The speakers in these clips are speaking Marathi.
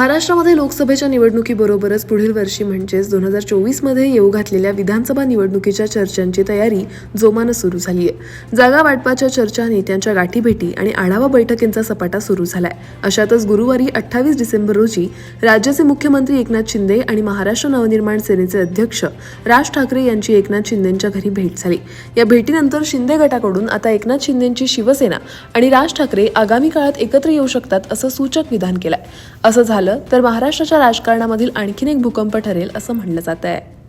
महाराष्ट्रामध्ये लोकसभेच्या निवडणुकीबरोबरच पुढील वर्षी म्हणजेच दोन हजार चोवीसमध्ये येऊ घातलेल्या विधानसभा निवडणुकीच्या चर्चांची तयारी जोमानं सुरू झाली आहे जागा वाटपाच्या चर्चा नेत्यांच्या गाठीभेटी आणि आढावा बैठकींचा सपाटा सुरू झालाय. अशातच गुरुवारी अठ्ठावीस डिसेंबर रोजी राज्याचे मुख्यमंत्री एकनाथ शिंदे आणि महाराष्ट्र नवनिर्माण सेनेचे अध्यक्ष राज ठाकरे यांची एकनाथ शिंदेंच्या घरी भेट झाली. या भेटीनंतर शिंदे गटाकडून आता एकनाथ शिंदेंची शिवसेना आणि राज ठाकरे आगामी काळात एकत्र येऊ शकतात असं सूचक विधान केलंय. असं झालं तर महाराष्ट्राच्या राजकारणामधील आणखीन एक भूकंप ठरेल असं म्हणलं जात आहे.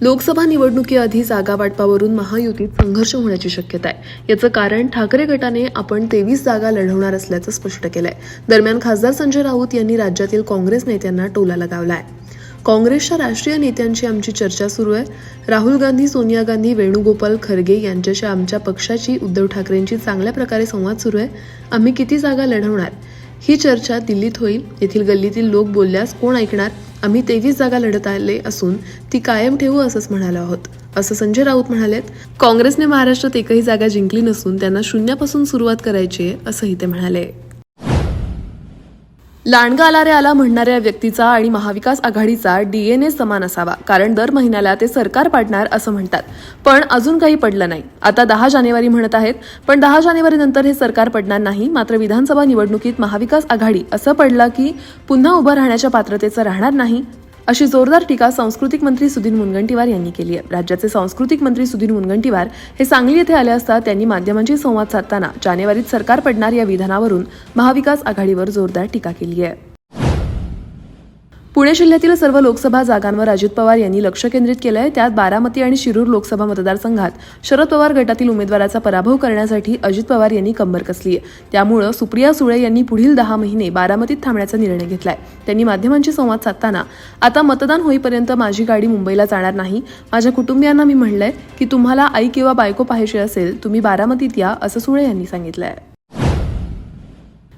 लोकसभा निवडणुकीआधी जागा वाटपावरून महायुतीत संघर्ष होण्याची शक्यता आहे. याचं कारण ठाकरे गटाने आपण तेवीस जागा लढवणार असल्याचं स्पष्ट केलंय. दरम्यान खासदार संजय राऊत यांनी राज्यातील काँग्रेस नेत्यांना टोला लगावलाय. काँग्रेसच्या राष्ट्रीय नेत्यांची आमची चर्चा सुरू आहे. राहुल गांधी सोनिया गांधी वेणुगोपाल खरगे यांच्याशी आमच्या पक्षाची उद्धव ठाकरेंची चांगल्या प्रकारे संवाद सुरू आहे. आम्ही किती जागा लढवणार? ही चर्चा दिल्लीत होईल. येथील गल्लीतील लोक बोलल्यास कोण ऐकणार? आम्ही तेवीस जागा लढत आले असून ती कायम ठेवू असंच म्हणालो आहोत. असं संजय राऊत म्हणालेत काँग्रेसने महाराष्ट्रात एकही जागा जिंकली नसून त्यांना शून्यापासून सुरुवात करायची आहे असंही ते म्हणाले. लांडगा आला रे आला म्हणणाऱ्या व्यक्तीचा आणि महाविकास आघाडीचा डीएनए समान असावा कारण दर महिन्याला ते सरकार पाडणार असं म्हणतात. पण अजून काही पडलं नाही. आता दहा जानेवारी म्हणत आहेत पण दहा जानेवारी नंतर हे सरकार पडणार नाही मात्र विधानसभा निवडणुकीत महाविकास आघाडी असं पडलं की पुन्हा उभं राहण्याच्या पात्रतेचं राहणार नाही अशी जोरदार टीका सांस्कृतिक मंत्री सुधीर मुनगंटीवार यांनी केली आहे. राज्याचे सांस्कृतिक मंत्री सुधीर मुनगंटीवार हे सांगली येथे आले असता त्यांनी माध्यमांशी संवाद साधताना जानेवारीत सरकार पडणार या विधानावरून महाविकास आघाडीवर जोरदार टीका केली आहे. पुणे जिल्ह्यातील सर्व लोकसभा जागांवर अजित पवार यांनी लक्ष केंद्रित केलं आहे त्यात बारामती आणि शिरूर लोकसभा मतदारसंघात शरद पवार गटातील उमेदवाराचा पराभव करण्यासाठी अजित पवार यांनी कंबर कसली आहे त्यामुळं सुप्रिया सुळे यांनी पुढील दहा महिने बारामतीत थांबण्याचा निर्णय घेतलाय. त्यांनी माध्यमांशी संवाद साधताना आता मतदान होईपर्यंत माझी गाडी मुंबईला जाणार नाही. माझ्या कुटुंबियांना मी म्हणलंय की तुम्हाला आई किंवा बायको पाहायची असेल तुम्ही बारामतीत या असं सुळे यांनी सांगितलं आहे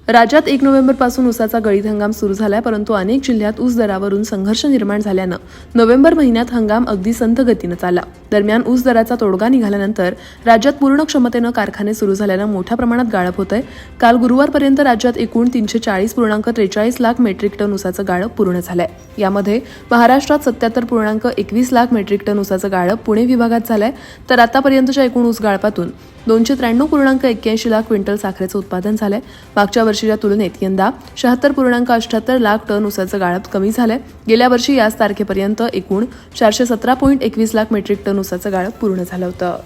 राज्यात एक नोव्हेंबरपासून ऊसाचा गळीत हंगाम सुरू झालाय परंतु अनेक जिल्ह्यात ऊस दरावरून संघर्ष निर्माण झाल्यानं नोव्हेंबर महिन्यात हंगाम अगदी संथ गतीनं चालला. दरम्यान ऊस दराचा तोडगा निघाल्यानंतर राज्यात पूर्ण क्षमतेनं कारखाने सुरू झाल्यानं मोठ्या प्रमाणात गाळप होत आहे काल गुरुवारपर्यंत राज्यात एकूण तीनशे चाळीस पूर्णांक त्रेचाळीस लाख मेट्रिक टन ऊसाचं गाळप पूर्ण झालंय. यामध्ये महाराष्ट्रात सत्याहत्तर पूर्णांक एकवीस लाख मेट्रिक टन ऊसाचं गाळप पुणे विभागात झालंय. तर आतापर्यंतच्या एकूण ऊस गाळपातून दोनशे त्र्याण्णव पूर्णांक एक्क्याऐंशी लाख क्विंटल साखरेचं उत्पादन झालंय. मागच्या वर्षीच्या तुलनेत यंदा शहात्तर पूर्णांक अठ्याहत्तर लाख टन ऊसाचं गाळप कमी झालंय. गेल्या वर्षी याच तारखेपर्यंत एकूण चारशे सतरा पॉईंट एकवीस लाख मेट्रिक टन ऊसाचं गाळप पूर्ण झालं होतं.